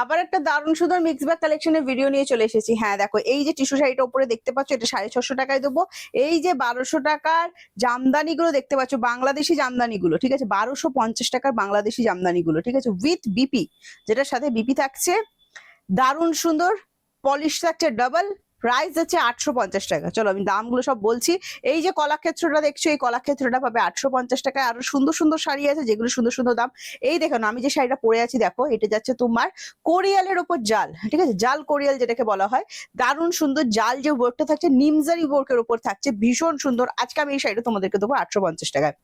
আবার একটা দারুণ সুন্দর মিক্স ব্যাগ কালেকশনের ভিডিও নিয়ে চলে এসেছি। হ্যাঁ দেখো, এই যে টিস্যু শাড়িটা উপরে দেখতে পাচ্ছ, এটা সাড়ে ছশো টাকায় দেবো। এই যে বারোশো টাকার জামদানিগুলো দেখতে পাচ্ছ, বাংলাদেশি জামদানিগুলো, ঠিক আছে? বারোশো পঞ্চাশ টাকার বাংলাদেশি জামদানিগুলো, ঠিক আছে? উইথ বিপি যেটার সাথে বিপি থাকছে। দারুণ সুন্দর পলিশ থাকছে ডাবল প্রাইস যাচ্ছে আটশো পঞ্চাশ টাকা। চলো আমি দামগুলো সব বলছি। এই যে কলাক্ষেত্রটা দেখছ, এই কলাক্ষেত্রটা পাবে আটশো পঞ্চাশ টাকায় আরও সুন্দর সুন্দর শাড়ি আছে, যেগুলো সুন্দর সুন্দর দাম। এই দেখো আমি যে শাড়িটা পরে আছি, দেখো, এটা যাচ্ছে তোমার কোরিয়ালের ওপর জাল, ঠিক আছে? জাল কোরিয়াল যেটাকে বলা হয়। দারুণ সুন্দর জাল যে ওয়ার্কটা থাকছে, নিমজারি ওয়ার্কের ওপর থাকছে, ভীষণ সুন্দর। আজকে আমি এই শাড়িটা তোমাদেরকে দেবো আটশো পঞ্চাশ টাকায়।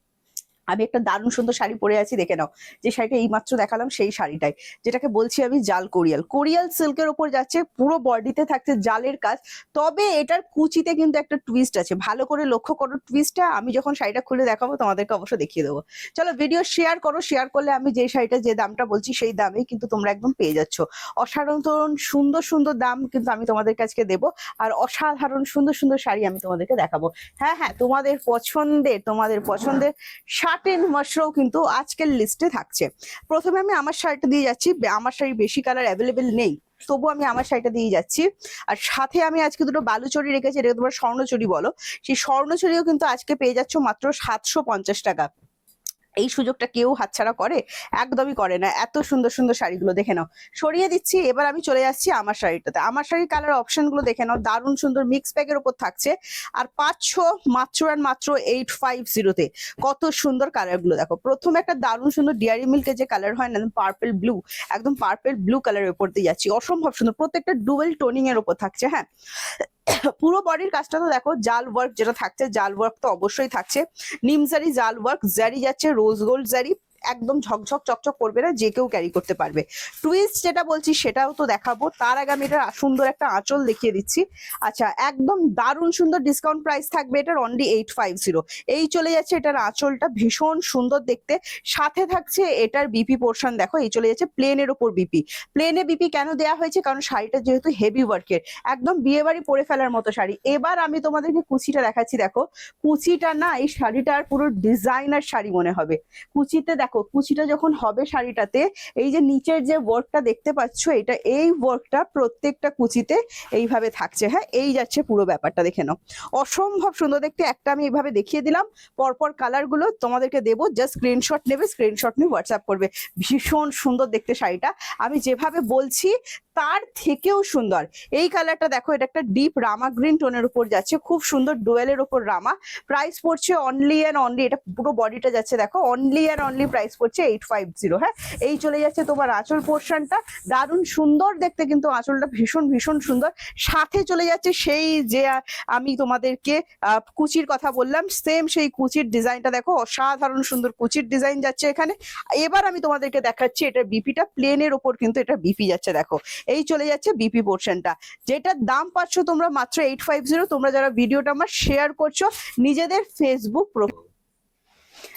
আমি একটা দারুণ সুন্দর শাড়ি পরে আছি, দেখে নাও। যে শাড়িটা এইমাত্র দেখালাম সেই শাড়িটাই। যেটাকে বলছি আমি জাল কোরিয়াল। কোরিয়াল সিল্কের ওপর যাচ্ছে, পুরো বডিতে থাকছে জালের কাজ। তবে এটার কুচিতে কিন্তু একটা টুইস্ট আছে। ভালো করে লক্ষ্য করো টুইস্টটা আমি যখন শাড়িটা খুলে দেখাবো, তোমাদেরকে অবশ্য দেখিয়ে দেবো। চলো ভিডিও শেয়ার করো। শেয়ার করলে আমি যে শাড়িটা, যে দামটা বলছি, সেই দামেই কিন্তু তোমরা একদম পেয়ে যাচ্ছ। অসাধারণ সুন্দর সুন্দর দাম কিন্তু আমি তোমাদের কাছে দেবো। আর অসাধারণ সুন্দর সুন্দর শাড়ি আমি তোমাদেরকে দেখাবো। হ্যাঁ হ্যাঁ তোমাদের পছন্দের তোমাদের পছন্দের শার্টেন মশরাও কিন্তু আজকের লিস্টে থাকছে। প্রথমে আমি আমার শাড়িটা দিয়ে যাচ্ছি। আমার শাড়ি বেশি কালার অ্যাভেলেবেল নেই। তবু আমি আমার শাড়িটা দিয়ে যাচ্ছি। আর সাথে আমি আজকে দুটো বালুচরি রেখেছি। এটা তোমার স্বর্ণচুরি বলো। সেই স্বর্ণচুরিও কিন্তু আজকে পেয়ে যাচ্ছ মাত্র সাতশো পঞ্চাশ টাকা। এই সুযোগটা কেউ হাতছাড়া করে একদমই করে না। এত সুন্দর সুন্দর শাড়িগুলো দেখে নাও। সরিয়ে দিচ্ছি, এবার আমি চলে যাচ্ছি আমার শাড়িটাতে। আমার শাড়ির কালার অপশনগুলো দেখে নাও। দারুণ সুন্দর মিক্স প্যাকের উপর থাকছে। আর পাঁচশো মাত্র আর মাত্র এইট ফাইভ জিরোতে কত সুন্দর কালারগুলো দেখো। প্রথমে একটা দারুণ সুন্দর ডিয়ারি মিল্কের যে কালার হয় না পার্পেল ব্লু একদম পার্পেল ব্লু কালারের উপর দিয়ে যাচ্ছি। অসম্ভব সুন্দর। প্রত্যেকটা ডুয়েল টোনিং এর উপর থাকছে হ্যাঁ? পুরো বডির কাজটা তো দেখো, জাল ওয়ার্ক যেটা থাকছে, জাল ওয়ার্ক তো অবশ্যই থাকছে। নিমজারি জাল ওয়ার্ক জারি যাচ্ছে রোজ গোল্ড জারি। একদম ঝকঝক, চকচক করবে না, যে কেউ ক্যারি করতে পারবে। টুইস্ট যেটা বলছি সেটাও তো দেখাবো। তার আগে আমি এটা সুন্দর একটা আঁচল দেখিয়ে দিচ্ছি। আচ্ছা একদম দারুণ সুন্দর ডিসকাউন্ট প্রাইস থাকবে এটার অনলি এইট ফাইভ জিরো এই চলে যাচ্ছে এটার আঁচলটা ভীষণ সুন্দর দেখতে। সাথে থাকছে এটার বিপি পোর্শন দেখো, এই চলে যাচ্ছে প্লেনের ওপর বিপি প্লেনে বিপি কেন দেওয়া হয়েছে? কারণ শাড়িটা যেহেতু হেভি ওয়ার্কের একদম বিয়ে বাড়ি পরে ফেলার মতো শাড়ি। এবার আমি তোমাদেরকে কুচিটা দেখাচ্ছি, দেখো। কুচিটা না, এই শাড়িটার পুরো ডিজাইনার শাড়ি মনে হবে। কুচিতে কুচিটা যখন হবে শাড়িটাতে, এই যে নিচের যে ওয়ার্কটা দেখতে পাচ্ছ, এটা এই ওয়ার্কটা প্রত্যেকটা কুচিতে এইভাবে থাকছে হ্যাঁ? এই যাচ্ছে পুরো ব্যাপারটা, দেখে নাও। অসম্ভব সুন্দর, দেখতে একটা আমি এইভাবে দেখিয়ে দিলাম। পরপর কালারগুলো তোমাদেরকে দেবো জাস্ট স্ক্রিনশট নেবে স্ক্রিনশট নিয়ে হোয়াটসঅ্যাপ করবে। ভীষণ সুন্দর দেখতে শাড়িটা। আমি যেভাবে বলছি, তার থেকেও সুন্দর। এই কালারটা দেখো, এটা একটা ডিপ রামা গ্রিন টোনের উপর যাচ্ছে, খুব সুন্দর ডুয়েলের উপর রামা প্রাইস পড়ছে অনলি অ্যান্ড অনলি এটা পুরো বডিটা যাচ্ছে, দেখো অনলি অ্যান্ড অনলি প্রাইস পড়ছে এইট ফাইভ জিরো হ্যাঁ এই চলে যাচ্ছে তোমার আঁচল পোর্শনটা দারুণ সুন্দর দেখতে কিন্তু আঁচলটা ভীষণ ভীষণ সুন্দর। সাথে চলে যাচ্ছে সেই যে আমি তোমাদেরকে কুচির কথা বললাম সেম সেই কুচির ডিজাইনটা দেখো, অসাধারণ সুন্দর কুচির ডিজাইন যাচ্ছে এখানে। এবার আমি তোমাদেরকে দেখাচ্ছি এটার বিপিটা প্লেনের ওপর কিন্তু এটা বিপি যাচ্ছে দেখো। এই চলে যাচ্ছে বিপি পোর্শনটা যেটার দাম পাচ্ছ তোমরা মাত্র এইট ফাইভ জিরো তোমরা যারা ভিডিওটা আমার শেয়ার করছ, নিজেদের ফেসবুক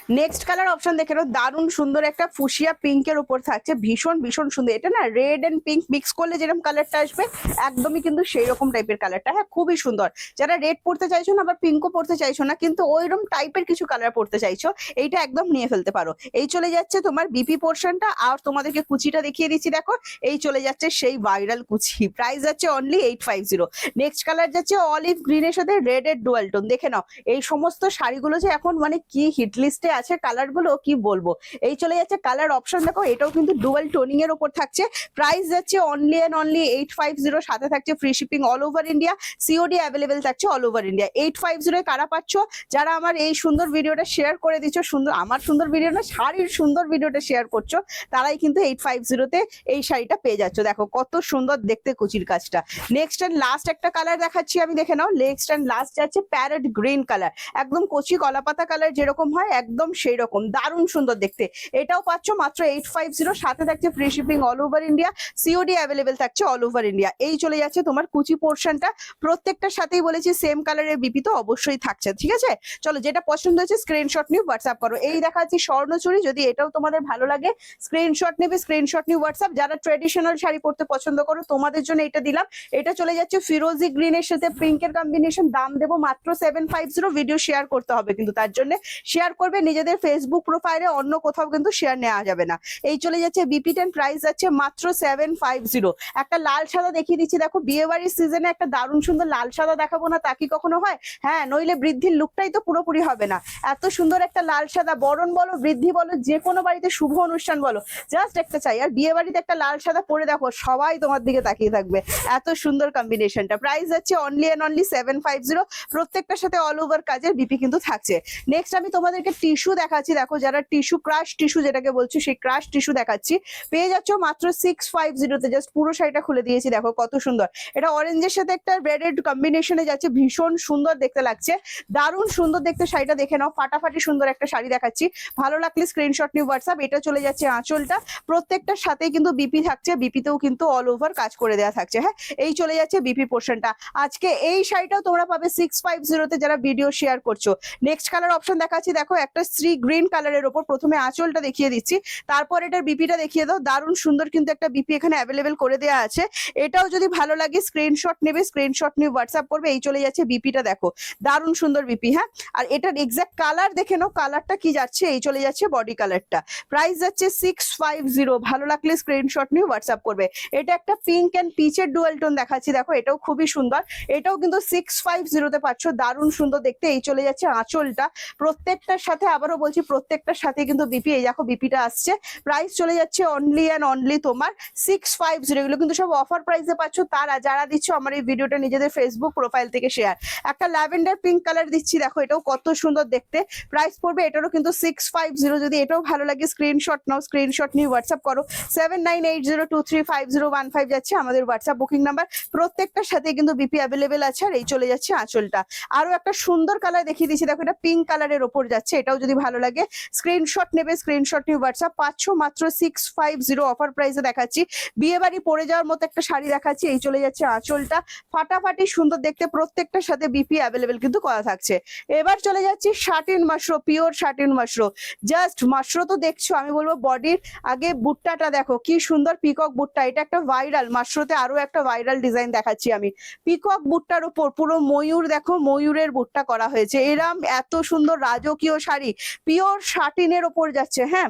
নেক্সট কালার অপশন দেখে নাও। দারুণ সুন্দর একটা ফুসিয়া পিঙ্কের উপর থাকছে। ভীষণ ভীষণ সুন্দর। এটা না রেড এন্ড পিঙ্ক মিক্স করলে যেরকম কালারটা আসবে, একদমই কিন্তু সেই রকম টাইপের কালারটা হ্যাঁ খুবই সুন্দর। যারা রেড পড়তে চাইছো না আবার পিঙ্কও পড়তে চাইছো না, কিন্তু ওইরকম টাইপের কিছু কালার পড়তে চাইছো, এইটা একদম নিয়ে ফেলতে পারো। এই চলে যাচ্ছে তোমার বিপি পোর্শনটা আর তোমাদেরকে কুচিটা দেখিয়ে দিচ্ছি, দেখো। এই চলে যাচ্ছে সেই ভাইরাল কুচি। প্রাইস যাচ্ছে only eight five zero next colour যাচ্ছে অলিভ গ্রিনের সাথে রেড এর ডুয়াল টোন দেখে নাও, এই সমস্ত শাড়িগুলো যে এখন মানে কি হিট লিস্টে আছে কালারগুলো কি বলব? এই চলে যাচ্ছে কালার অপশন দেখো এটাও কিন্তু ডুয়াল টোনিং এর উপর থাকছে। প্রাইস যাচ্ছে only and only eight five zero সাথে থাকছে free shipping all over India COD available থাকছে all over India eight five zero কারা পাচ্ছ? যারা আমার এই সুন্দর ভিডিওটা শেয়ার করে দিচ্ছ, সুন্দর, আমার সুন্দর ভিডিও না, শাড়ির সুন্দর ভিডিওটা শেয়ার করছ, তারাই কিন্তু এইট ফাইভ জিরোতে এই শাড়িটা পেয়ে যাচ্ছ। দেখো কত সুন্দর দেখতে কুচির কাজটা। নেক্সট অ্যান্ড লাস্ট একটা কালার দেখাচ্ছি আমি, দেখে নাও। নেক্সট অ্যান্ড লাস্ট যাচ্ছে প্যারেট গ্রিন কালার একদম কচি কলাপাতা কালার যেরকম হয়, একদম সেই রকম দারুণ সুন্দর দেখতে। এটাও পাচ্ছ মাত্র এইট ফাইভ জিরো সাথে থাকছে free shipping all over India COD available থাকছে অল ওভার ইন্ডিয়া এই চলে যাচ্ছে তোমার কুচি পোর্শনটা প্রত্যেকটার সাথেই বলেছি সেম কালারের বিপি তো অবশ্যই থাকছে, ঠিক আছে? চলো যেটা পছন্দ হয়েছে স্ক্রিনশট নিয়ে হোয়াটসঅ্যাপ করো। এই দেখাচ্ছি স্বর্ণচুরি, যদি এটাও তোমাদের ভালো লাগে স্ক্রিনশট নেবে স্ক্রিনশট নিয়ে হোয়াটসঅ্যাপ যারা ট্রেডিশনাল শাড়ি পরতে পছন্দ করো, তোমাদের জন্য এটা দিলাম। এটা চলে যাচ্ছে ফিরোজি গ্রিনের সাথে পিঙ্কের কম্বিনেশন দাম দেবো মাত্র seven five zero video share করতে হবে কিন্তু তার জন্য। শেয়ার করবে নিজেদের ফেসবুক প্রোফাইলে অন্য কোথাও কিন্তু শেয়ার নেওয়া যাবে না। এই চলে যাচ্ছে বিপি টেন প্রাইস যাচ্ছে মাত্র সেভেন ফাইভ জিরো একটা লাল সাদা দেখিয়ে দিচ্ছি, দেখো বিয়ে বাড়ির সিজনে একটা দারুণ সুন্দর লাল সাদা দেখাবো না, তা কি কখনো হয়? হ্যাঁ নইলে বৃদ্ধির লুকটাই তো পুরোপুরি হবে না। এত সুন্দর একটা লাল সাদা, বরণ বলো, বৃদ্ধি বলো, যে কোনো বাড়িতে শুভ অনুষ্ঠান বলো জাস্ট একটা চাই। আর বিয়ে বাড়িতে একটা লাল সাদা পরে দেখো, সবাই তোমার দিকে তাকিয়ে থাকবে। এত সুন্দর কম্বিনেশনটা প্রাইস যাচ্ছে only and only seven five zero প্রত্যেকটার সাথে অল ওভার কাজের বিপি কিন্তু থাকছে। নেক্সট আমি তোমাদেরকে টিস্যু দেখাচ্ছি। দেখো যারা টিস্যু ক্রাশ টিস্যু যেটাকে বলছি, সেই ক্রাশ টিস্যু দেখাচ্ছি। পেয়ে যাচ্ছ মাত্র সিক্স ফাইভ জিরোতে জাস্ট পুরো শাড়িটা খুলে দিয়েছি, দেখো কত সুন্দর। এটা অরেঞ্জের সাথে একটা রেডেড কম্বিনেশনে যাচ্ছে, ভীষণ সুন্দর দেখতে লাগছে। দারুণ সুন্দর দেখতে শাড়িটা দেখে নাও। ফাটাফাটি সুন্দর একটা শাড়ি দেখাচ্ছি। ভালো লাগলে স্ক্রিনশট নিউ হোয়াটসঅ্যাপ এটা চলে যাচ্ছে আঁচলটা। প্রত্যেকটার সাথেই কিন্তু বিপি থাকছে। বিপিতেও কিন্তু অল ওভার কাজ করে দেওয়া থাকছে হ্যাঁ? এই চলে যাচ্ছে বিপি পোর্শনটা আজকে এই শাড়িটাও তোমরা পাবে সিক্স ফাইভ জিরোতে যারা ভিডিও শেয়ার করছ। নেক্সট কালার অপশন দেখাচ্ছি। দেখো একটা শ্রী গ্রিন কালারের ওপর প্রথমে আঁচলটা দেখিয়ে দিচ্ছি। তারপর এটার বিপিটা দেখিয়ে দাও। দারুণ সুন্দর কিন্তু একটা বিপি এখানে অ্যাভেলেবেল করে দেওয়া আছে। এটাও যদি ভালো লাগে স্ক্রিনশট নেবে স্ক্রিনশট নিয়ে হোয়াটসঅ্যাপ করবে, এই চলে যাচ্ছে বিপিটা দেখো। দারুণ সুন্দর বিপি হ্যাঁ? আর এটার এক্সাক্ট কালার দেখে নাও কালারটা কি যাচ্ছে, এই চলে যাচ্ছে বডি কালারটা প্রাইস যাচ্ছে সিক্স ফাইভ জিরো ভালো লাগলে স্ক্রিনশট নিয়ে হোয়াটসঅ্যাপ করবে। এটা একটা পিঙ্ক অ্যান্ড পিচের ডুয়াল টোন দেখাচ্ছি, দেখো, এটাও খুবই সুন্দর। এটাও কিন্তু সিক্স ফাইভ জিরোতে পাচ্ছ, দারুণ সুন্দর দেখতে, এই চলে যাচ্ছে আঁচলটা। প্রত্যেকটার সাথে আবারও বলছি, প্রত্যেকটার সাথে কিন্তু বিপি এই দেখো বিপিটা আসছে। প্রাইস চলে যাচ্ছে অনলি অ্যান্ড অনলি তোমার সিক্স ফাইভ জিরো এগুলো কিন্তু সব অফার প্রাইসে পাচ্ছ। তারা যারা দিচ্ছ আমার এই ভিডিওটা নিজেদের ফেসবুক প্রোফাইল থেকে শেয়ার একটা ল্যাভেন্ডার পিঙ্ক কালার দিচ্ছি, দেখো এটাও কত সুন্দর দেখতে। প্রাইস পড়বে এটারও কিন্তু সিক্স ফাইভ জিরো যদি এটাও ভালো লাগে স্ক্রিনশট নাও স্ক্রিনশট নিয়ে হোয়াটসঅ্যাপ করো। Seven nine eight zero two three five zero one five যাচ্ছে আমাদের হোয়াটসঅ্যাপ বুকিং নাম্বার প্রত্যেকটার সাথে কিন্তু বিপি অ্যাভেলেবেল আছে, আর এই চলে যাচ্ছে আঁচলটা। আরও একটা সুন্দর কালার দেখিয়ে দিচ্ছি, দেখো এটা পিঙ্ক কালারের ওপর যাচ্ছে, এটাও যদি ভালো লাগে স্ক্রিনশট নেবে স্ক্রিনশট নিয়ে হোয়াটসঅ্যাপ পাচ্ছ মাত্র সিক্স ফাইভ জিরো অফার প্রাইসে দেখাচ্ছি। বিয়ে বাড়ি পরে যাওয়ার মতো একটা শাড়ি দেখাচ্ছি, এই চলে যাচ্ছে আঁচলটা। ফাটাফাটি সুন্দর দেখতে, প্রত্যেকটার সাথে বিপি অ্যাভেলেবেল কিন্তু করা থাকছে। এবার চলে যাচ্ছি satin mashru pure satin mashru just mashru তো দেখছ, আমি বলব বডির আগে বুট্টাটা দেখো, কি সুন্দর পিকক বুট্টা। এটা একটা ভাইরাল মাশরোতে আরও একটা ভাইরাল ডিজাইন দেখাচ্ছি আমি। পিকক বুট্টার উপর পুরো ময়ূর দেখো, ময়ূরের বুট্টা করা হয়েছে। এরাম এত সুন্দর রাজকীয় শাড়ি পিওর শার্টিনের ওপর যাচ্ছে হ্যাঁ?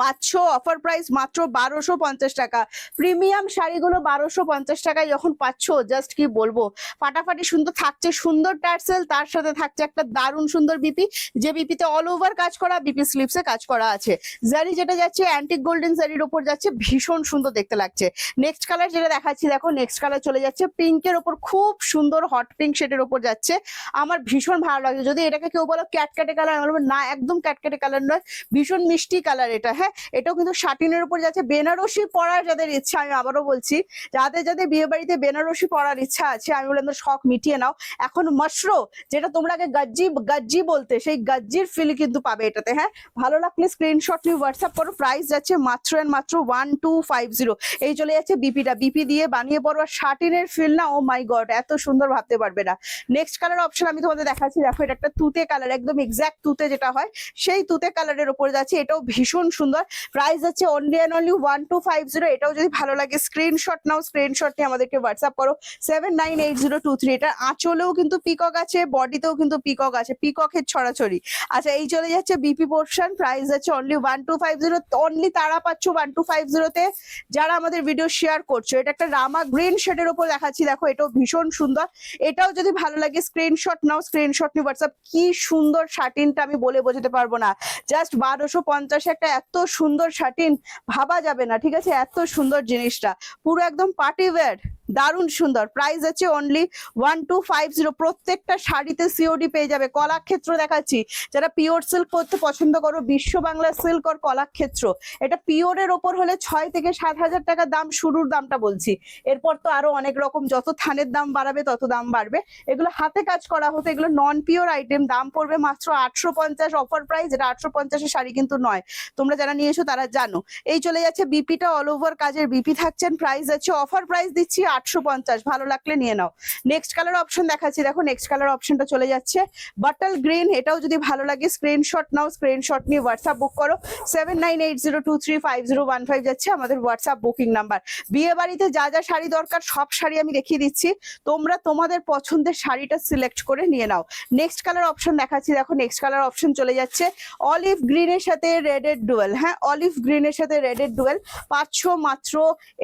পাচ্ছ অফার প্রাইস মাত্র বারোশো পঞ্চাশ টাকা। প্রিমিয়াম শাড়িগুলো বারোশো পঞ্চাশ টাকায় যখন পাচ্ছ জাস্ট কি বলব? ফাটাফাটি সুন্দর থাকছে, সুন্দর টার্সেল তার সাথে থাকছে একটা দারুণ সুন্দর বিপি যে বিপিতে অল ওভার কাজ করা বিপি স্লিপসে কাজ করা আছে। জারি যেটা যাচ্ছে অ্যান্টিক গোল্ডেন জারির ওপর যাচ্ছে, ভীষণ সুন্দর দেখতে লাগছে। নেক্সট কালার যেটা দেখাচ্ছি, দেখো নেক্সট কালার চলে যাচ্ছে পিঙ্কের ওপর খুব সুন্দর হট পিঙ্ক শেডের ওপর যাচ্ছে। আমার ভীষণ ভালো লাগছে। যদি এটাকে কেউ বলো ক্যাটক্যাটে কালার আমি বলব, না, একদম ক্যাটক্যাটে কালার নয়, ভীষণ মিষ্টি কালার এটা হ্যাঁ এটাও কিন্তু শাটিনের উপর যাচ্ছে। বেনারসি পরার যাদের ইচ্ছা, আমি আবারও বলছি, যাদের যাদের বিয়ে বাড়িতে বেনারসি পরার ইচ্ছা আছে, আমি বললাম শখ মিটিয়ে নাও। এখন মশরো, যেটা তোমরা আগে গাজ্জি গাজ্জি বলতে, সেই গাজ্জির ফিল কিন্তু পাবে এটাতে হ্যাঁ? ভালো লাগলে স্ক্রিনশট নিয়ে হোয়াটসঅ্যাপ করো প্রাইস যাচ্ছে মাত্র এন্ড মাত্র ওয়ান টু ফাইভ জিরো এই চলে যাচ্ছে বিপিটা বিপি দিয়ে বানিয়ে পড়ো আর শাটিনের ফিল না ও মাই গড এত সুন্দর ভাবতে পারবে না। নেক্সট কালার অপশন আমি তোমাদের দেখাচ্ছি, দেখো, এটা একটা তুতে কালার একদম এক্সাক্ট তুতে যেটা হয়, সেই তুতে কালারের উপর যাচ্ছে, এটাও ভীষণ সুন্দর প্রাইস আছে only and only one two five zero এটাও যদি ভালো লাগে স্ক্রিনশট নাও স্ক্রিনশট নিয়ে আমাদেরকে হোয়াটসঅ্যাপ করো। Seven nine eight zero two three এটা আঁচলেও কিন্তু পিকক আছে বডিতেও কিন্তু পিকক আছে পিককের ছড়াছড়ি। আচ্ছা এই চলে যাচ্ছে বিপি পোর্শন প্রাইস আছে only one two five zero only তারা পাচ্ছ ওয়ান টু ফাইভ জিরোতে যারা আমাদের ভিডিও শেয়ার করছ, এটা একটা রামা গ্রিন শেডের ওপর দেখাচ্ছি। দেখো, এটাও ভীষণ সুন্দর। এটাও যদি ভালো লাগে স্ক্রিনশট নাও স্ক্রিনশট নিয়ে হোয়াটসঅ্যাপ কি সুন্দর শার্টিনটা আমি বলে বোঝাতে পারব না। জাস্ট বারোশো পঞ্চাশে একটা এত সুন্দর শাটিন ভাবা যাবে না ঠিক আছে? এত সুন্দর জিনিসটা। পুরো একদম পার্টি ওয়্যার দারুণ সুন্দর। প্রাইস আছে only one two five zero প্রত্যেকটা শাড়িতে সিওডি পেয়ে যাবে। কলাক্ষেত্র দেখাচ্ছি। যারা পিওর সিল্ক করতে পছন্দ করো, বিশ্ব বাংলা সিল্ক আর কলাক্ষেত্র। এটা পিওরের ওপর হলে ছয় থেকে সাত হাজার টাকা দাম শুরুর দামটা বলছি। এরপর তো আরও অনেক রকম, যত থানের দাম বাড়াবে, তত দাম বাড়বে। এগুলো হাতে কাজ করা হতো, এগুলো নন পিওর আইটেম দাম পড়বে মাত্র আটশো পঞ্চাশ অফার প্রাইস এটা আটশো পঞ্চাশের শাড়ি কিন্তু নয়। তোমরা যারা নিয়েছো তারা জানো। এই চলে যাচ্ছে বিপিটা অল ওভার কাজের। বিপি থাকছেন প্রাইস আছে অফার প্রাইস দিচ্ছি আটশো পঞ্চাশ, ভালো লাগলে নিয়ে নাও। নেক্সট কালার অপশন দেখাচ্ছি। দেখো নেক্সট কালার অপশনটা চলে যাচ্ছে। বাটল গ্রিন এটাও যদি ভালো লাগে স্ক্রিনশট নাও স্ক্রিনশট নিয়ে হোয়াটসঅ্যাপ বুক করো। Seven nine eight zero two three five zero one five যাচ্ছে আমাদের হোয়াটসঅ্যাপ বুকিং নাম্বার বিয়ে বাড়িতে যা যা শাড়ি দরকার, সব শাড়ি আমি দেখিয়ে দিচ্ছি। তোমরা তোমাদের পছন্দের শাড়িটা সিলেক্ট করে নিয়ে নাও। নেক্সট কালার অপশন দেখাচ্ছি। দেখো নেক্সট কালার অপশন চলে যাচ্ছে। অলিভ গ্রিনের সাথে রেডের ডুয়েল হ্যাঁ অলিভ গ্রিনের সাথে রেডের ডুয়েল পাঁচশো মাত্র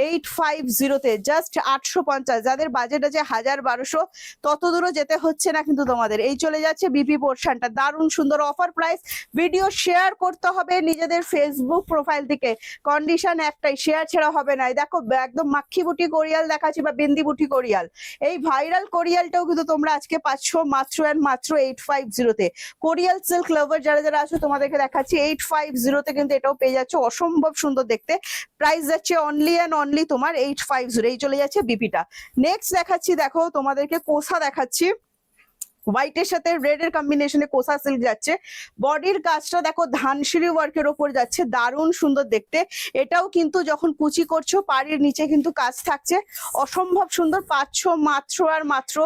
এইট ফাইভ জিরোতে জাস্ট আটশো পঞ্চাশ। যাদের বাজেট আছে হাজার বারোশো তত দূরও যেতে হচ্ছে না কিন্তু তোমাদের। এই চলে যাচ্ছে বিপি পোর্শনটা দারুণ সুন্দর অফার প্রাইস ভিডিও শেয়ার করতে হবে নিজেদের ফেসবুক প্রোফাইল থেকে। কন্ডিশন একটাই শেয়ার ছাড়া হবে না। দেখো, একদম মাক্ষি বুটি কোরিয়াল দেখাচ্ছি বা বিন্দি বুটি কোরিয়াল। এই ভাইরাল কোরিয়ালটাও কিন্তু তোমরা আজকে পাচ্ছ মাত্র অ্যান্ড মাত্র এইট ফাইভ জিরোতে কোরিয়াল সিল্ক লাভার যারা যারা আছো, তোমাদেরকে দেখাচ্ছি এইট ফাইভ জিরোতে কিন্তু এটাও পেয়ে যাচ্ছে। অসম্ভব সুন্দর দেখতে। প্রাইস যাচ্ছে অনলি অ্যান্ড অনলি তোমার এইট ফাইভ জিরো এই চলে যাচ্ছে বিপিটা নেক্সট দেখাচ্ছি দেখো তোমাদেরকে কোষা দেখাচ্ছি। হোয়াইটের সাথে রেড এর কম্বিনেশনে কোসা সিল্ক যাচ্ছে। বডির কাজটা দেখো, ধানসিঁড়ি ওয়ার্কের ওপর যাচ্ছে। দারুণ সুন্দর দেখতে। এটাও কিন্তু যখন কুচি করছ, পাড়ির নিচে কিন্তু কাজ থাকছে। অসম্ভব সুন্দর, পাঁচশো মাত্র আর মাত্র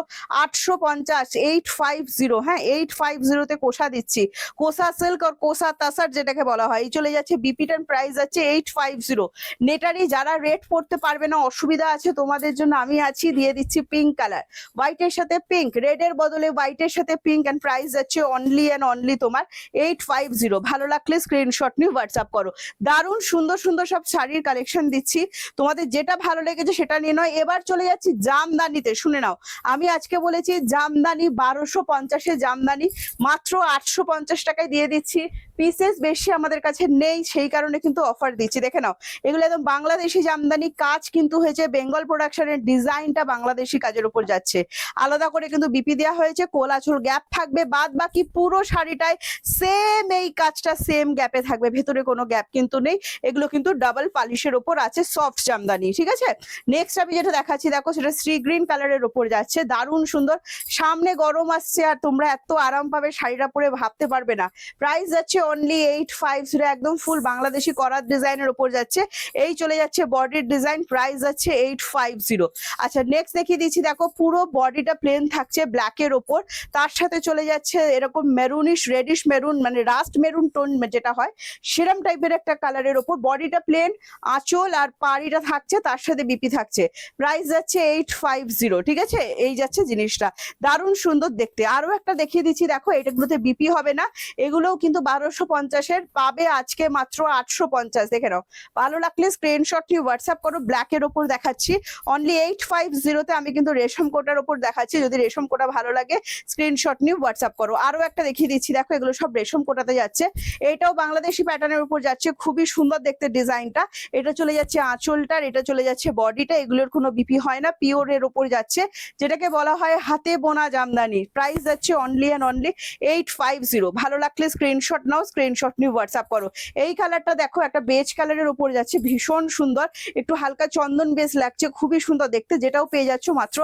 আটশো পঞ্চাশ এইট ফাইভ জিরো হ্যাঁ এইট ফাইভ জিরোতে কোষা দিচ্ছি। কোসা সিল্ক আর কোসা তাসার যেটাকে বলা হয়, এই চলে যাচ্ছে বিপিটার প্রাইস যাচ্ছে এইট ফাইভ জিরো নেটারি যারা রেড পড়তে পারবে না, অসুবিধা আছে তোমাদের জন্য, আমি আছি, দিয়ে দিচ্ছি পিঙ্ক কালার হোয়াইটের সাথে পিঙ্ক রেড এর বদলে হোয়াইটের সাথে পিঙ্ক অ্যান্ড প্রাইস যাচ্ছে অনলি অ্যান্ড অনলি তোমার এইট ফাইভ জিরো ভালো লাগলে স্ক্রিনশট নিয়ে হোয়াটসঅ্যাপ করো। দারুণ সুন্দর সুন্দর সব শাড়ির কালেকশন দিচ্ছি। তোমাদের যেটা ভালো লেগেছে সেটা নিয়ে নয়। এবার চলে যাচ্ছি জামদানিতে। শুনে নাও। আমি আজকে বলেছি জামদানি বারোশো পঞ্চাশে জামদানি। মাত্র আটশো পঞ্চাশ টাকায় দিয়ে দিচ্ছি। পিসেস বেশি আমাদের কাছে নেই, সেই কারণে কিন্তু অফার দিচ্ছি। দেখে নাও, এগুলো একদম বাংলাদেশি জামদানি কাজ কিন্তু হয়েছে বেঙ্গল প্রোডাকশনের ডিজাইনটা বাংলাদেশি কাজের উপর যাচ্ছে। আলাদা করে কিন্তু বিপি দেওয়া হয়েছে, কোলাচুর গ্যাপ থাকবে বাদ বাকি পুরো শাড়িটায় সেম এই কাজটা সেম গ্যাপে থাকবে, ভেতরে কোনো গ্যাপ কিন্তু নেই। এগুলো কিন্তু ডাবল পালিশের ওপর আছে সফট জামদানি ঠিক আছে? নেক্সট আমি যেটা দেখাচ্ছি, দেখো, সেটা শ্রী গ্রিন কালারের ওপর যাচ্ছে, দারুণ সুন্দর। সামনে গরম আসছে, আর তোমরা এত আরাম পাবে, শাড়িটা পরে ভাবতে পারবে না। প্রাইস যাচ্ছে অনলি এইট ফাইভ জিরো একদম ফুল বাংলাদেশি করার ডিজাইনের ওপর যাচ্ছে। এই চলে যাচ্ছে বডির ডিজাইন প্রাইস যাচ্ছে এইট ফাইভ জিরো আচ্ছা নেক্সট দেখিয়ে দিচ্ছি, দেখো পুরো বডিটা প্লেন থাকছে ব্ল্যাকের ওপর তার সাথে চলে যাচ্ছে এরকম মেরুনিশ রেডিশ মেরুন মানে রাস্ট মেরুন টোন যেটা হয় সেরম টাইপের একটা কালারের ওপর বডিটা প্লেন আঁচল আর পাড়িটা থাকছে, তার সাথে বিপি থাকছে। প্রাইস যাচ্ছে এইট ফাইভ জিরো ঠিক আছে? এই যাচ্ছে জিনিসটা। দারুণ সুন্দর দেখতে। আরও একটা দেখিয়ে দিচ্ছি, দেখো, এটাগুলোতে বিপি হবে না। এগুলোও কিন্তু বারোশো পঞ্চাশের পাবে আজকে মাত্র আটশো পঞ্চাশ। দেখে নাও। ভালো লাগলে স্ক্রিনশট নিয়ে হোয়াটসঅ্যাপ করো ব্ল্যাকের ওপর দেখাচ্ছি। অনলি এইট ফাইভ জিরোতে আমি কিন্তু রেশম কোটার ওপর দেখাচ্ছি। যদি রেশম কোটা ভালো লাগে স্ক্রিনশট নিয়ে হোয়াটসঅ্যাপ করো। আরও একটা দেখিয়ে দিচ্ছি, দেখো এগুলো সব রেশম কোটাতে যাচ্ছে। এটাও বাংলাদেশি প্যাটার্নের উপর যাচ্ছে। খুবই সুন্দর দেখতে ডিজাইনটা এটা চলে যাচ্ছে আঁচলটার, এটা চলে যাচ্ছে বডিটা এগুলোর কোনো বিপি হয় না পিওর এর ওপর যাচ্ছে। যেটাকে বলা হয় হাতে বোনা জামদানি। প্রাইস যাচ্ছে only and only eight five zero ভালো লাগলে স্ক্রিনশট নাও স্ক্রিনশট নিয়ে হোয়াটসঅ্যাপ করো। এই কালারটা দেখো একটা বেজ কালারের উপর যাচ্ছে ভীষণ সুন্দর। একটু হালকা চন্দন বেজ লাগছে খুবই সুন্দর দেখতে যেটাও পেয়ে যাচ্ছ মাত্র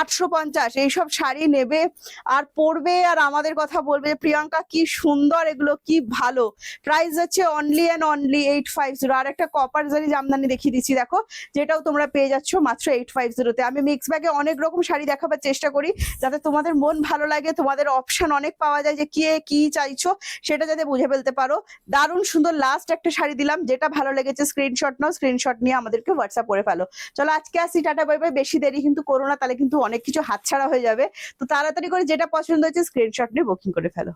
আটশো পঞ্চাশ। এইসব শাড়ি নেবে আর পরবে আর আমাদের কথা বলবে যে, প্রিয়াঙ্কা কি সুন্দর এগুলো কি ভালো। প্রাইস যাচ্ছে only and only eight five zero আর একটা কপার জারি জামদানি দেখিয়ে দিচ্ছি দেখো যেটাও তোমরা পেয়ে যাচ্ছ মাত্র এইট ফাইভ জিরোতে আমি মিক্স ব্যাগে অনেক রকম শাড়ি দেখাবার চেষ্টা করি যাতে তোমাদের মন ভালো লাগে তোমাদের অপশন অনেক পাওয়া যায় যে কে কি চাইছো সেটা যাতে বুঝে ফেলতে পারো। দারুণ সুন্দর লাস্ট একটা শাড়ি দিলাম, যেটা ভালো লেগেছে স্ক্রিনশট নাও স্ক্রিনশট নিয়ে আমাদেরকে হোয়াটসঅ্যাপ করে ফেলো। চলো, আজকে আসি, টাটা বাই বাই বেশি দেরি কিন্তু করোনা তাহলে কিন্তু অনেক কিছু হাতছাড়া হয়ে যাবে। তো তাড়াতাড়ি করে যেটা পছন্দ হয়েছে স্ক্রিনশট নিয়ে বুকিং করে ফেলো।